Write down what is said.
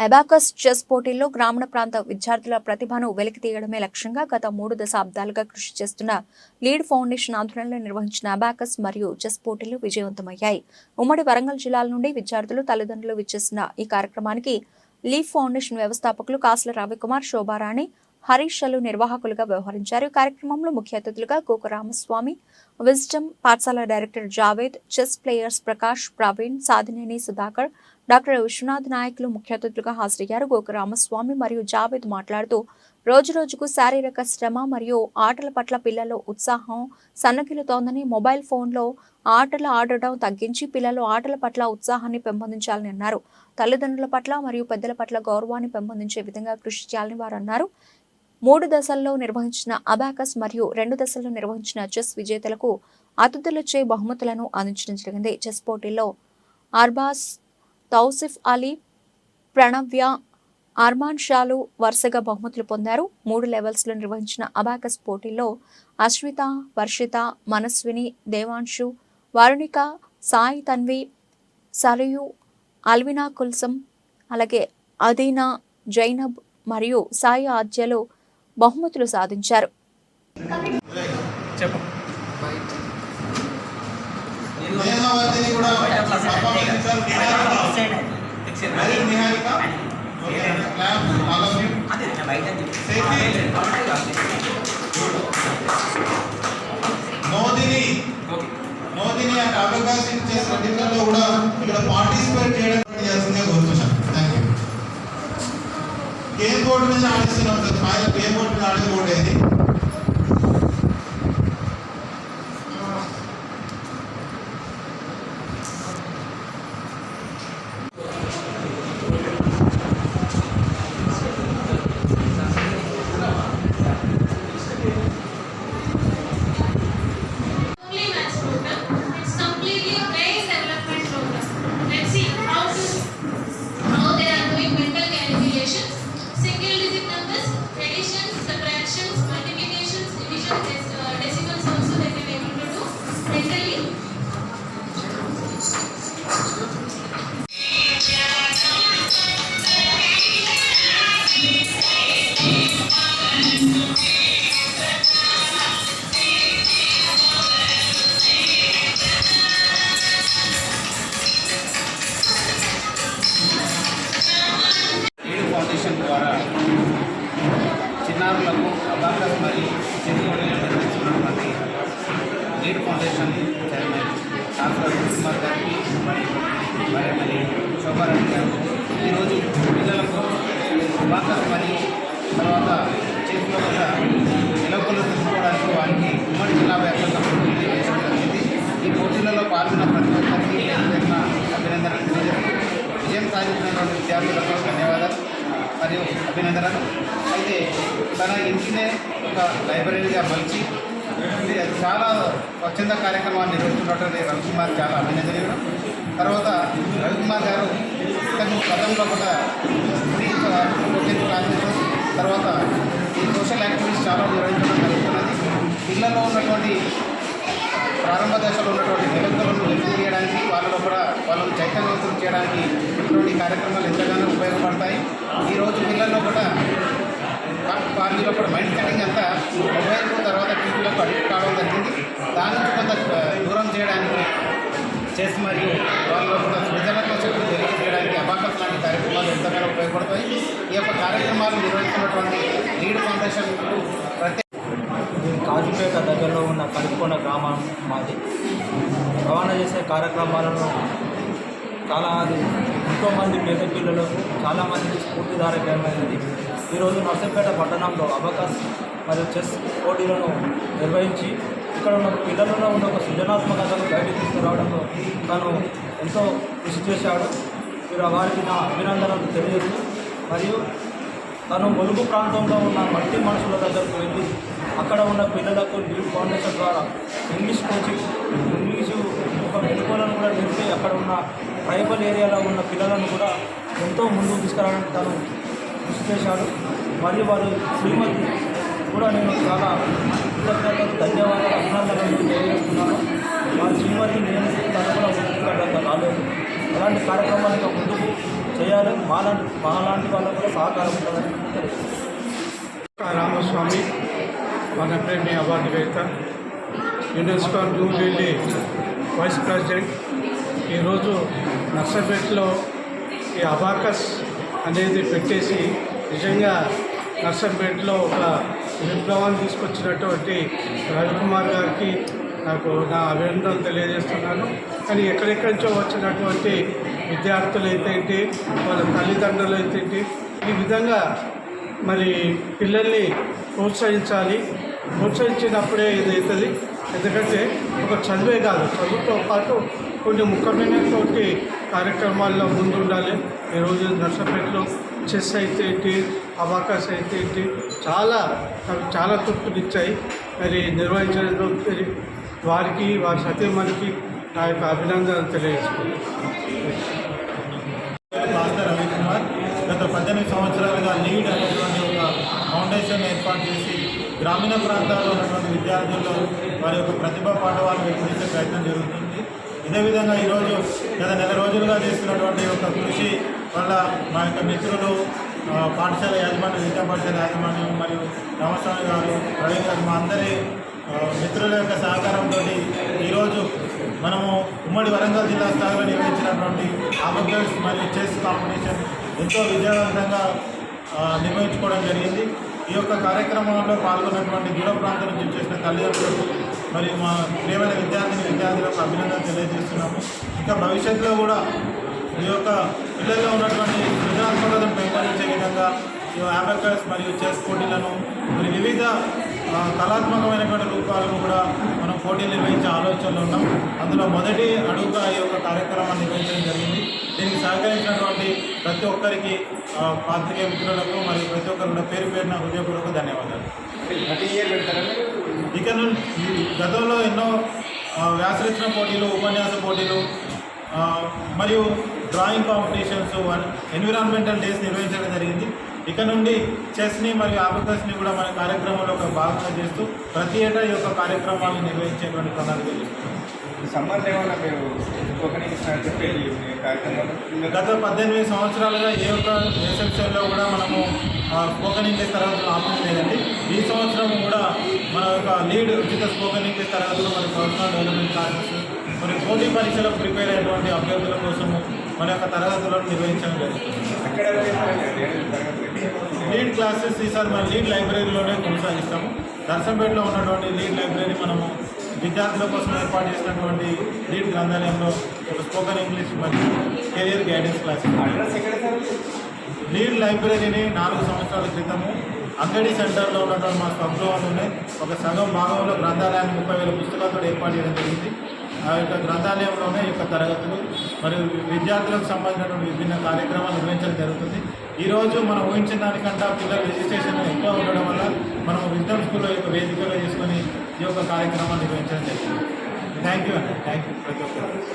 Abacus chess పోటీల్లో గ్రామీణ ప్రాంత విద్యార్థుల ప్రతిభను వెలికి తీయడమే లక్ష్యంగా గత మూడు దశాబ్దాలుగా కృషి చేస్తున్న లీడ్ ఫౌండేషన్ ఆధ్వర్యంలో నిర్వహించిన అబాకస్ మరియు చెస్ పోటీలు విజయవంతమయ్యాయి. ఉమ్మడి వరంగల్ జిల్లాల నుండి విద్యార్థులు తల్లిదండ్రులు విచ్చేసిన ఈ కార్యక్రమానికి లీడ్ ఫౌండేషన్ వ్యవస్థాపకులు కాసుల రవికుమార్ శోభారాణి హరీష్ అలు నిర్వాహకులుగా వ్యవహరించారు. కార్యక్రమంలో ముఖ్య అతిథులుగా గోకు రామస్వామి విజ్డమ్ పాఠశాల director Javed chess players Prakash Praveen Sadhineni Sudhakar doctor Vishwanath నాయకులు ముఖ్య అతిథులుగా హాజరయ్యారు. గోకురామస్వామి మరియు జావేద్ మాట్లాడుతూ రోజు రోజుకు శారీరక శ్రమ మరియు ఆటల పట్ల పిల్లల్లో ఉత్సాహం సన్నగిలుతోందని మొబైల్ ఫోన్లో ఆటలు ఆడటం తగ్గించి పిల్లలు ఆటల పట్ల ఉత్సాహాన్ని పెంపొందించాలని అన్నారు. తల్లిదండ్రుల పట్ల మరియు పెద్దల పట్ల గౌరవాన్ని పెంపొందించే విధంగా కృషి చేయాలని వారు అన్నారు. మూడు దశల్లో నిర్వహించిన అబాకస్ మరియు రెండు దశల్లో నిర్వహించిన చెస్ విజేతలకు అతిథులచే బహుమతులను అందించడం జరిగింది. చెస్ పోటీల్లో అర్బాస్ తౌసిఫ్ అలీ ప్రణవ్య అర్మాన్ షాలు వరుసగా బహుమతులు పొందారు. మూడు లెవెల్స్లో నిర్వహించిన అబాకస్ పోటీల్లో అశ్విత వర్షిత మనస్విని దేవాంశు వరుణిక సాయి తన్వి సరయు అల్వినా కుల్సం అలాగే అదీనా జైనబ్ మరియు సాయి ఆద్యలు బహుమతులు సాధించారు. మేఘావతిని కూడా మరి నిహారిక. నోదిని నోదిని అండ్ అవకాశం చేసిన టీంలలో కూడా ఇక్కడ పార్టిసిపేట్ చేయడం చేయాల్సిందే కోరుతున్నాం థ్యాంక్ యూ గేమ్ బోర్డు మీద ఆడిస్తున్నాం సార్. ఫైనల్ గేమ్ బోర్డు మీద ఆడే బోర్డు ఏది? చైర్మన్ డాక్టర్ కుమార్ గారికి మరి మరి గారు ఈరోజు పిల్లలకు అబాకస్ మరియు తర్వాత చేతిలో తీసుకోవడానికి వారికి ఉమ్మడి జిల్లా వ్యాప్తంగా జరిగింది ఈ పోటీలలో పాల్గొన్న ప్రతి ఒక్కరికి అభినందనలు విజయం సాధించినటువంటి విద్యార్థులకు ధన్యవాదాలు మరియు అభినందనలు అయితే తన ఇంటినే ఒక లైబ్రరీగా మలిచి చాలా స్వచ్ఛంద కార్యక్రమాన్ని నిర్వహిస్తున్నటువంటి రవికుమార్ చాలా అభినందనీయుడు తర్వాత రవికుమార్ గారు ఇతను గతంలో కూడా స్త్రీ క్లాసెస్ తర్వాత ఈ సోషల్ యాక్టివిటీస్ చాలా నిర్వహించడం జరుగుతున్నది. పిల్లల్లో ఉన్నటువంటి ప్రారంభ దశలో ఉన్నటువంటి నిరంతరాలను వెలికి చేయడానికి వాళ్ళలో కూడా వాళ్ళని చైతన్యవంతం చేయడానికి ఇటువంటి కార్యక్రమాలు ఎంతగానో ఉపయోగపడతాయి. ఈరోజు పిల్లల్లో కూడా వా- కూడా మైండ్ సెట్టింగ్ అంతా మొబైల్ తర్వాత టీవీలోకి అడిక్ట్ కావడం జరిగింది. దాని నుంచి కొంత దూరం చేయడానికి చేసి మరియు వాళ్ళు కొంత సృజనాత్మక చెప్పి తెలియజేయడానికి అబాకస్ లాంటి కార్యక్రమాలు ఎంతగానో ఉపయోగపడతాయి. ఈ యొక్క కార్యక్రమాలు నిర్వహిస్తున్నటువంటి లీడ్ ఫౌండేషన్ ప్రత్యేక కాజుపేట దగ్గరలో ఉన్న కలుపుకొండ గ్రామం మాది. రవాణా చేసే కార్యక్రమాలను చాలా అది ఎంతోమంది పేద పిల్లలకు చాలామందికి స్ఫూర్తిదాయకమైనది. ఈరోజు నర్సంపేట పట్టణంలో అబకాస్ మరియు చెస్ పోటీలను నిర్వహించి ఇక్కడ ఉన్న పిల్లలలో ఉన్న ఒక సృజనాత్మకతను బయటకు తీసుకురావడంలో తను ఎంతో కృషి చేశాడు. మీరు వారికి నా అభినందనలు తెలియదు మరియు తను ములుగు ప్రాంతంలో ఉన్న మట్టి మనుషుల దగ్గరకు వెళ్ళి అక్కడ ఉన్న పిల్లలకు లీడ్ ఫౌండేషన్ ద్వారా ఇంగ్లీష్ కోచింగ్ ఇంగ్లీషు ఒక కూడా నేర్పి అక్కడ ఉన్న ట్రైబల్ ఏరియాలో ఉన్న పిల్లలను కూడా ఎంతో ముందుకు తీసుకురావడానికి తను కృషి చేశాడు. మరియు వారు శ్రీమతి కూడా నేను చాలా కృతజ్ఞతలు ధన్యవాదాలు అభినందనలు తెలియజేస్తున్నాను. వారి శ్రీమతి నేను తను కూడా ముందుకు రాలేదు అలాంటి కార్యక్రమాలు ఇంకా ముందుకు చేయాలని మాలాంటి మాలాంటి వాళ్ళకు కూడా సహకారం ఉంటుందని రామస్వామి రామస్వామి వనప్రేమి అవార్డు వేత యునెస్కో న్యూ వైస్ ప్రెసిడెంట్ ఈరోజు నర్సంపేటలో ఈ అబాకస్ అనేది పెట్టేసి నిజంగా నర్సంపేటలో ఒక విప్లవాన్ని తీసుకొచ్చినటువంటి రవికుమార్ గారికి నాకు నా అభినందనలు తెలియజేస్తున్నాను. కానీ ఎక్కడెక్కడి నుంచో వచ్చినటువంటి విద్యార్థులు అయితే ఏంటి వాళ్ళ తల్లిదండ్రులు అయితే ఈ విధంగా మరి పిల్లల్ని ప్రోత్సహించాలి. ప్రోత్సహించినప్పుడే ఇది అవుతుంది ఎందుకంటే ఒక చదివే కాదు. చదువుతో పాటు కొన్ని ముఖ్యమైనటువంటి కార్యక్రమాల్లో ముందు ఉండాలి ఈరోజు నర్సపేటలో చెస్ అయితే ఏంటి అబాకాస్ అయితే ఏంటి చాలా నాకు చాలా తృప్తినిచ్చాయి మరి నిర్వహించడంలో వారికి వారి సతీమణికి నా యొక్క అభినందనలు తెలియజేసుకుంటున్నాను. మాస్టర్ రవికుమార్ గత పద్దెనిమిది సంవత్సరాలుగా లీడ్ ఫౌండేషన్ ఏర్పాటు చేసి గ్రామీణ ప్రాంతాల్లో ఉన్నటువంటి విద్యార్థుల్లో వారి యొక్క ప్రతిభ పాఠవాలు వికసించే ప్రయత్నం జరుగుతుంది. ఇదే విధంగా ఈరోజు గత నెల రోజులుగా చేస్తున్నటువంటి యొక్క కృషి వల్ల మా యొక్క మిత్రులు పాఠశాల యాజమాన్యం విద్యా పాఠశాల యాజమాన్యం మరియు రామస్వామి గారు ప్రవీణ్ గారు మా అందరి మిత్రుల యొక్క సహకారంతో ఈరోజు మనము ఉమ్మడి వరంగల్ జిల్లా స్థాయిలో నిర్వహించినటువంటి ఆబర్గర్స్ మరియు చెస్ కాంపిటీషన్ ఎంతో విజయవంతంగా నిర్వహించుకోవడం జరిగింది. ఈ యొక్క కార్యక్రమంలో పాల్గొన్నటువంటి దూర ప్రాంతం నుంచి చేసిన తల్లిదండ్రులకు మరియు మా ప్రియమైన విద్యార్థిని విద్యార్థులకు అభినందన తెలియజేస్తున్నాము. ఇంకా భవిష్యత్తులో కూడా ఈ యొక్క పిల్లల్లో ఉన్నటువంటి సృజనాత్మకతను పెంపొందించే విధంగా ఈ అబాకస్ మరియు చెస్ పోటీలను మరి వివిధ కళాత్మకమైనటువంటి రూపాలను కూడా పోటీలు నిర్వహించే ఆలోచనలో ఉన్నాం. అందులో మొదటి అడుగుగా ఈ యొక్క కార్యక్రమాన్ని నిర్వహించడం జరిగింది. దీనికి సహకరించినటువంటి ప్రతి ఒక్కరికి పాత్రికేయ మిత్రులకు మరియు ప్రతి ఒక్కరు కూడా పేరు పేరున హృదయపూర్వక ధన్యవాదాలు. ఇక గతంలో ఎన్నో వ్యాసరచన పోటీలు ఉపన్యాస పోటీలు మరియు డ్రాయింగ్ కాంపిటీషన్స్ ఎన్విరాన్మెంటల్ డేస్ నిర్వహించడం జరిగింది. ఇక నుండి చెస్ని మరియు ఆబకస్ని కూడా మన కార్యక్రమంలో ఒక భాగంగా చేస్తూ ప్రతి ఏటా ఈ యొక్క కార్యక్రమాలను నిర్వహించేటువంటి ప్రణాళిక మీరు గత పద్దెనిమిది సంవత్సరాలుగా ఏ ఒక్క ఏ సెక్షన్లో కూడా మనము స్పోకెన్ ఇంగ్లీష్ తరగతులు ఆపడం లేదండి. ఈ సంవత్సరం కూడా మన యొక్క లీడ్ ఉచిత స్పోకెన్ ఇంగ్లీష్ తరగతులు మరి పర్సనల్ డెవలప్మెంట్ క్లాసెస్ మరి పోటీ పరీక్షలకు ప్రిపేర్ అయ్యేటువంటి అభ్యర్థుల కోసము మన యొక్క తరగతులను నిర్వహించడం జరుగుతుంది. లీడ్ క్లాసెస్ ఈసారి మన లీడ్ లైబ్రరీలోనే కొనసాగిస్తాము. నర్సంపేటలో ఉన్నటువంటి లీడ్ లైబ్రరీ మనము విద్యార్థుల కోసం ఏర్పాటు చేసినటువంటి లీడ్ గ్రంథాలయంలో ఒక స్పోకెన్ ఇంగ్లీష్ మరియు కెరియర్ గైడెన్స్ క్లాసెస్ లీడ్ లైబ్రరీని నాలుగు సంవత్సరాల క్రితము అంగడి సెంటర్లో ఉన్నటువంటి మా స్వగృహంలోనే ఒక సగం భాగంలో గ్రంథాలయాన్ని ముప్పై వేల పుస్తకాలతో ఏర్పాటు చేయడం జరిగింది. ఆ యొక్క గ్రంథాలయంలోనే ఈ యొక్క తరగతులు మరియు విద్యార్థులకు సంబంధించినటువంటి విభిన్న కార్యక్రమాలు నిర్వహించడం జరుగుతుంది. ఈరోజు మనం ఊహించిన దానికంటే పిల్లల రిజిస్ట్రేషన్ ఎక్కువ ఉండడం వల్ల మనం విజ్ఞాన స్కూల్లో యొక్క వేదికలో చేసుకొని ఈ యొక్క కార్యక్రమాన్ని నిర్వహించడం జరిగింది. థ్యాంక్ యూ అండి థ్యాంక్ యూ ప్రతి ఒక్కరు